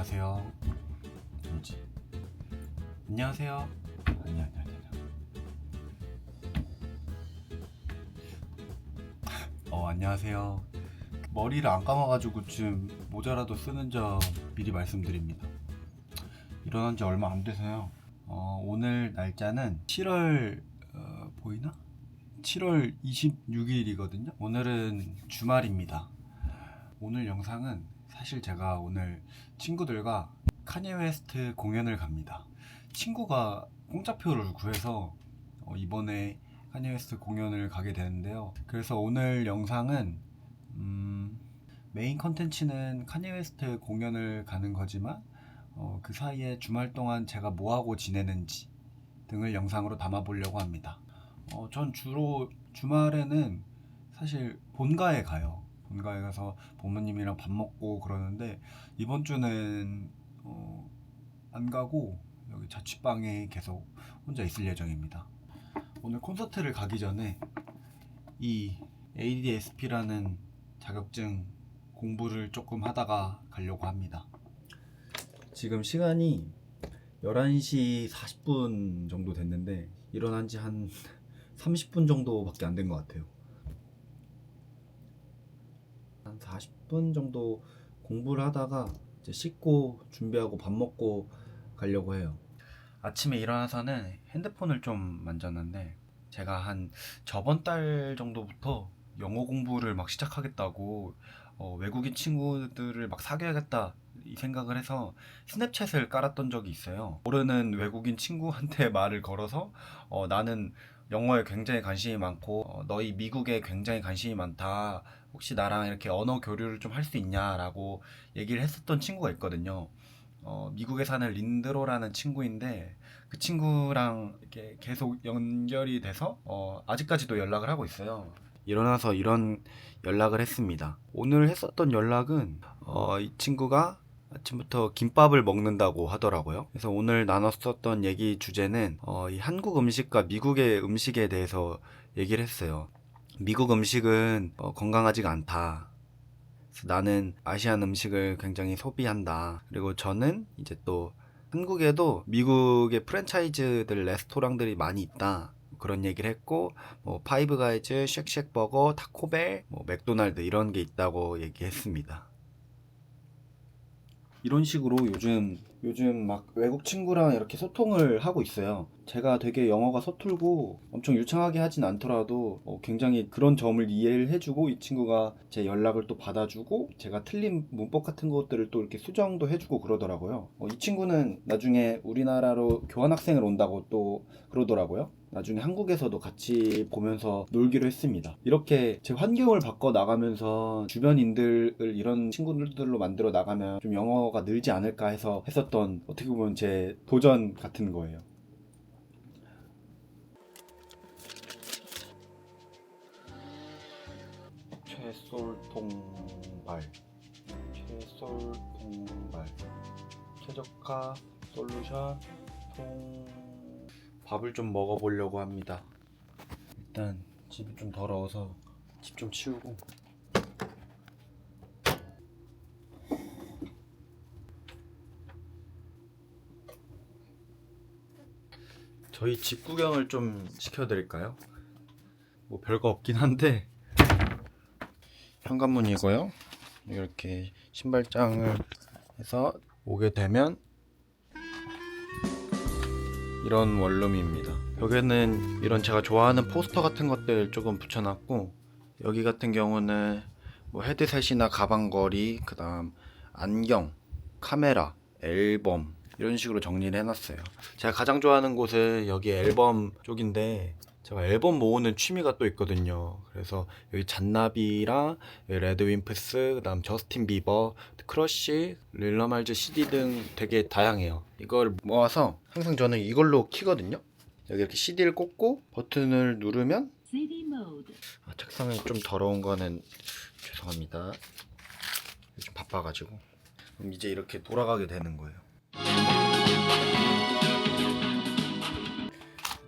안녕하세요. 아니지. 안녕하세요. 아니 아니 아니. 아니. 어 안녕하세요. 머리를 안 감아가지고 지금 모자라도 쓰는 점 미리 말씀드립니다. 일어난 지 얼마 안 돼서요. 어, 오늘 날짜는 7월 어, 보이나? 7월 26일이거든요. 오늘은 주말입니다. 오늘 영상은 사실 제가 오늘 친구들과 카니 웨스트 공연을 갑니다. 친구가 공짜표를 구해서 어, 이번에 카니 웨스트 공연을 가게 되는데요. 그래서 오늘 영상은 음, 메인 컨텐츠는 카니 웨스트 공연을 가는 거지만 어, 그 사이에 주말 동안 제가 뭐 하고 지내는지 등을 영상으로 담아보려고 합니다. 어, 전 주로 주말에는 사실 본가에 가요. 본가에 가서 부모님이랑 밥 먹고 그러는데 이번 주는 어, 안 가고 여기 자취방에 계속 혼자 있을 예정입니다. 오늘 콘서트를 가기 전에 이 ADSP라는 자격증 공부를 조금 하다가 가려고 합니다. 지금 시간이 11시 40분 정도 됐는데 일어난 지 한 30분 정도밖에 안 된 것 같아요. 한 40분 정도 공부를 하다가 이제 씻고 준비하고 밥 먹고 가려고 해요. 아침에 일어나서는 핸드폰을 좀 만졌는데 제가 한 저번 달 정도부터 영어 공부를 막 시작하겠다고 어, 외국인 친구들을 막 사귀어야겠다 이 생각을 해서 스냅챗을 깔았던 적이 있어요. 모르는 외국인 친구한테 말을 걸어서 어, 나는 영어에 굉장히 관심이 많고 어, 너희 미국에 굉장히 관심이 많다. 혹시 나랑 이렇게 언어 교류를 좀 할 수 있냐라고 얘기를 했었던 친구가 있거든요. 어, 미국에 사는 린드로라는 친구인데 그 친구랑 이렇게 계속 연결이 돼서 어, 아직까지도 연락을 하고 있어요. 일어나서 이런 연락을 했습니다. 오늘 했었던 연락은 어, 이 친구가 아침부터 김밥을 먹는다고 하더라고요. 그래서 오늘 나눴었던 얘기 주제는 어, 이 한국 음식과 미국의 음식에 대해서 얘기를 했어요. 미국 음식은 어, 건강하지가 않다. 나는 아시안 음식을 굉장히 소비한다. 그리고 저는 이제 또 한국에도 미국의 프랜차이즈들 레스토랑들이 많이 있다. 그런 얘기를 했고 뭐 파이브 가이즈, 쉑쉑 버거, 타코벨, 뭐 맥도날드 이런 게 있다고 얘기했습니다. 이런 식으로 요즘 요즘 막 외국 친구랑 이렇게 소통을 하고 있어요. 제가 되게 영어가 서툴고 엄청 유창하게 하진 않더라도 어, 굉장히 그런 점을 이해를 해주고 이 친구가 제 연락을 또 받아주고 제가 틀린 문법 같은 것들을 또 이렇게 수정도 해주고 그러더라고요. 어, 이 친구는 나중에 우리나라로 교환학생을 온다고 또 그러더라고요. 나중에 한국에서도 같이 보면서 놀기로 했습니다. 이렇게 제 환경을 바꿔 나가면서 주변인들을 이런 친구들로 만들어 나가면 좀 영어가 늘지 않을까 해서 했었 던 어떻게 보면 제 도전 같은 거예요. 최솔통발 최솔통발 최저가 솔루션 통 밥을 좀 먹어보려고 합니다. 일단 집이 좀 더러워서 집 좀 치우고 저희 집 구경을 좀 시켜드릴까요? 뭐 별거 없긴 한데 현관문이고요. 이렇게 신발장을 해서 오게 되면 이런 원룸입니다. 벽에는 이런 제가 좋아하는 포스터 같은 것들 조금 붙여놨고 여기 같은 경우는 뭐 헤드셋이나 가방걸이 그다음 안경, 카메라, 앨범 이런 식으로 정리를 해놨어요. 제가 가장 좋아하는 곳은 여기 앨범 쪽인데 제가 앨범 모으는 취미가 또 있거든요. 그래서 여기 잔나비랑 여기 레드윈프스, 그다음 저스틴 비버, 크러쉬, 릴러말즈 CD 등 되게 다양해요. 이걸 모아서 항상 저는 이걸로 키거든요. 여기 이렇게 CD를 꽂고 버튼을 누르면. 아, 책상이 좀 더러운 거는 죄송합니다. 요즘 바빠가지고 그럼 이제 이렇게 돌아가게 되는 거예요.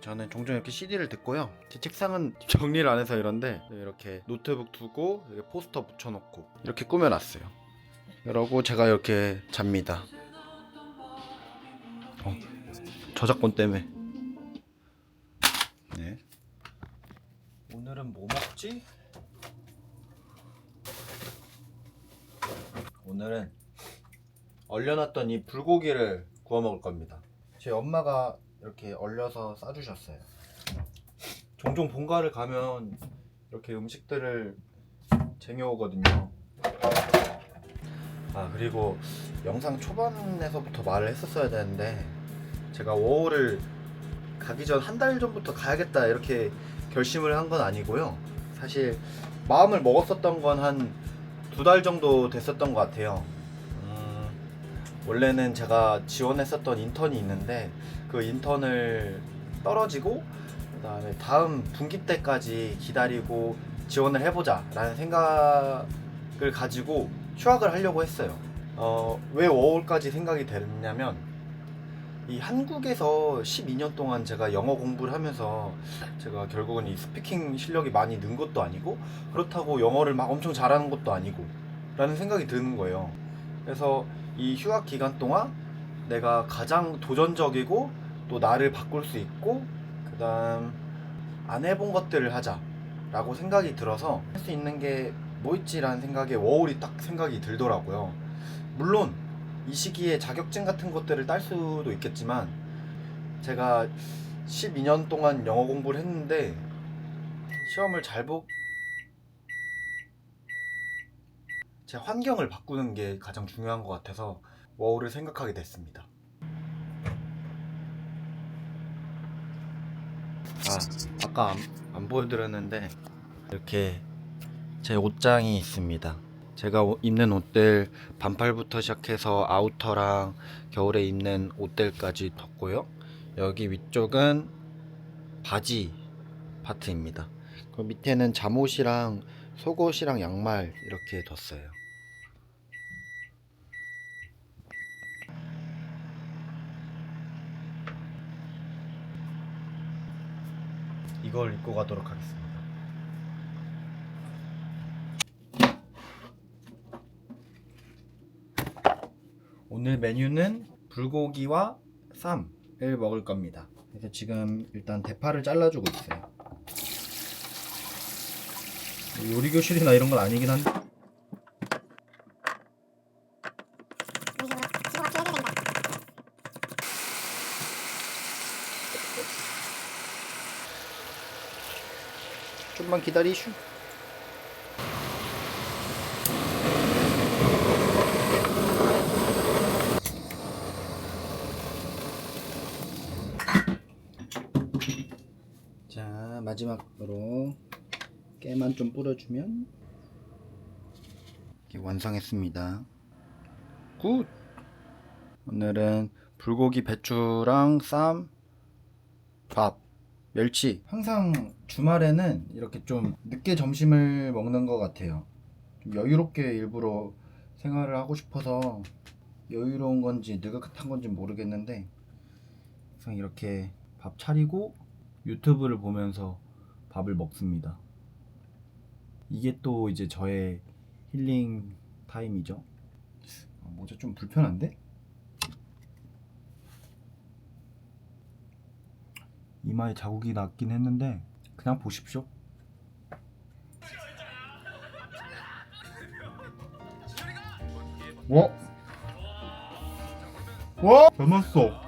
저는 종종 이렇게 CD를 듣고요. 제 책상은 정리를 안 해서 이런데 이렇게 노트북 두고 여기 포스터 붙여놓고 이렇게 꾸며놨어요. 그러고 제가 이렇게 잡니다. 어, 저작권 때문에. 네. 오늘은 뭐 먹지? 오늘은 얼려놨던 이 불고기를 구워 먹을 겁니다. 제 엄마가 이렇게 얼려서 싸주셨어요. 종종 본가를 가면 이렇게 음식들을 쟁여오거든요. 아 그리고 영상 초반에서부터 말을 했었어야 되는데 제가 5월을 가기 전 한 달 전부터 가야겠다 이렇게 결심을 한 건 아니고요. 사실 마음을 먹었었던 건 한 두 달 정도 됐었던 것 같아요. 음, 원래는 제가 지원했었던 인턴이 있는데 그 인턴을 떨어지고 그다음에 다음 분기 때까지 기다리고 지원을 해보자라는 생각을 가지고 휴학을 하려고 했어요. 어, 왜 5월까지 생각이 됐냐면 이 한국에서 12년 동안 제가 영어 공부를 하면서 제가 결국은 이 스피킹 실력이 많이 는 것도 아니고 그렇다고 영어를 막 엄청 잘하는 것도 아니고 라는 생각이 드는 거예요. 그래서 이 휴학 기간 동안 내가 가장 도전적이고 또 나를 바꿀 수 있고 그다음 안 해본 것들을 하자라고 생각이 들어서 할 수 있는 게 뭐 있지라는 생각에 워홀이 딱 생각이 들더라고요. 물론 이 시기에 자격증 같은 것들을 딸 수도 있겠지만 제가 12년 동안 영어 공부를 했는데 시험을 잘 보... 제 환경을 바꾸는 게 가장 중요한 것 같아서 워홀을 생각하게 됐습니다. 아, 아까 안, 안 보여드렸는데 이렇게 제 옷장이 있습니다. 제가 오- 입는 옷들 반팔부터 시작해서 아우터랑 겨울에 입는 옷들까지 뒀고요. 여기 위쪽은 바지 파트입니다. 그 밑에는 잠옷이랑 속옷이랑 양말 이렇게 뒀어요. 이걸 입고 가도록 하겠습니다. 오늘 메뉴는 불고기와 쌈을 먹을 겁니다. 그래서 지금 일단 대파를 잘라주고 있어요. 뭐 요리 교실이나 이런 건 아니긴 한데. 좀만 기다리슈. 자 마지막으로 깨만 좀 뿌려주면 이렇게 완성했습니다. 굿. 오늘은 불고기 배추랑 쌈, 밥, 멸치. 항상 주말에는 이렇게 좀 늦게 점심을 먹는 것 같아요. 좀 여유롭게 일부러 생활을 하고 싶어서 여유로운 건지 느긋한 건지 모르겠는데 항상 이렇게 밥 차리고 유튜브를 보면서 밥을 먹습니다. 이게 또 이제 저의 힐링 타임이죠. 아, 모자 좀 불편한데? 이마에 자국이 났긴 했는데 그냥 보십시오. 와, 와, 닮았어.